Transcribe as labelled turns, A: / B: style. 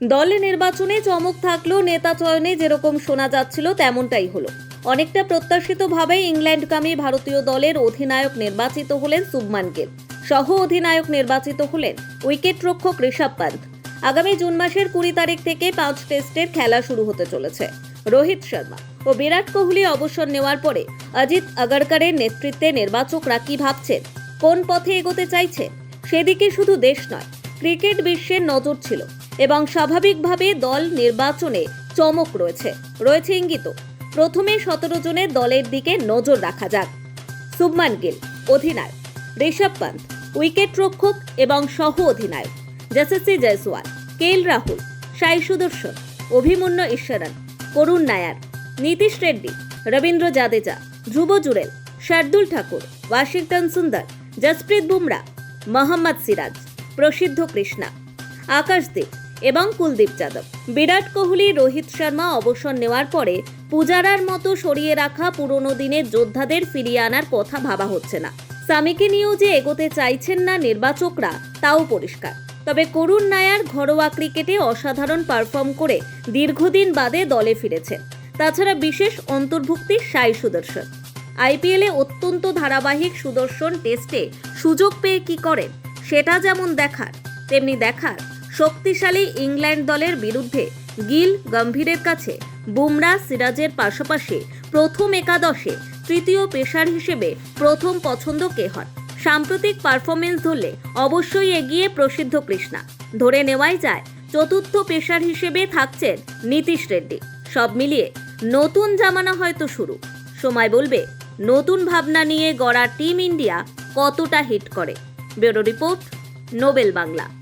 A: দল নির্বাচনে চমক থাকলেও নেতা চয়নে যেরকম শোনা যাচ্ছিল, তেমনটাই হলো। অনেকটা প্রত্যাশিতভাবেই ইংল্যান্ডগামী ভারতীয় দলের অধিনায়ক নির্বাচিত হলেন গিল। সহ অধিনায়ক নির্বাচিত হলেন উইকেট রক্ষক ঋষভ পান্ত আগামী জুন মাসের কুড়ি তারিখ থেকে পাঁচ টেস্টের খেলা শুরু হতে চলেছে। রোহিত শর্মা ও বিরাট কোহলি অবসর নেওয়ার পরে অজিত আগারকারের নেতৃত্বে নির্বাচকরা কি ভাবছেন? কোন পথে এগোতে চাইছে সেদিকে শুধু দেশ নয়, ক্রিকেট বিশ্বের নজর ছিল। এবং স্বাভাবিকভাবে দল নির্বাচনে চমক রয়েছে। রয়েছে ইঙ্গিত প্রথমে সতেরো জনের দলের দিকে নজর রাখা যাক। শুভমান গিল, অধিনায়ক। ঋষভ পান্ত উইকেট রক্ষক এবং সহ অধিনায়ক। যশস্বী জয়সওয়াল, কেএল রাহুল, সাই সুদর্শন, অভিমন্যু ঈশ্বরন, করুণ নায়ার, নীতিশ রেড্ডি, রবীন্দ্র জাদেজা, ধ্রুব জুরেল শার্দুল ঠাকুর, ওয়াশিংটন সুন্দর, জসপ্রীত বুমরা, মোহাম্মদ সিরাজ, প্রসিদ্ধ কৃষ্ণা। আকাশদীপ এবং কুলদীপ যাদব। বিরাট কোহলি, রোহিত শর্মা অবসর নেওয়ার পরে পূজারার মতো সরিয়ে রাখা পুরনো দিনের যোদ্ধাদের ফিরিয়ে আনার কথা ভাবা হচ্ছে না। সামিকে নিয়েও যে এগোতে চাইছেন না নির্বাচকরা, তাও পরিষ্কার। তবে করুণ নায়ার ঘরোয়া ক্রিকেটে অসাধারণ পারফর্ম করে দীর্ঘদিন বাদে দলে ফিরেছেন। তাছাড়া বিশেষ অন্তর্ভুক্তি সাই সুদর্শন। আইপিএলে অত্যন্ত ধারাবাহিক সুদর্শন টেস্টে সুযোগ পেয়ে কি করেন, সেটা যেমন দেখার, তেমনি দেখার শক্তিশালী ইংল্যান্ড দলের বিরুদ্ধে গিল গম্ভীরের কাছে। বুমরা সিরাজের পাশাপাশি প্রথম একাদশে তৃতীয় পেশার হিসেবে প্রথম পছন্দ কে হন। সাম্প্রতিক পারফরমেন্স ধরলে অবশ্যই এগিয়ে প্রসিদ্ধ কৃষ্ণা। ধরে নেওয়াই যায়, চতুর্থ পেশার হিসেবে থাকছেন নীতিশ রেড্ডি। সব মিলিয়ে নতুন জামানা হয়তো শুরু। সময় বলবে, নতুন ভাবনা নিয়ে গড়া টিম ইন্ডিয়া কতটা হিট করে? Bureau report, Nobel Bangla.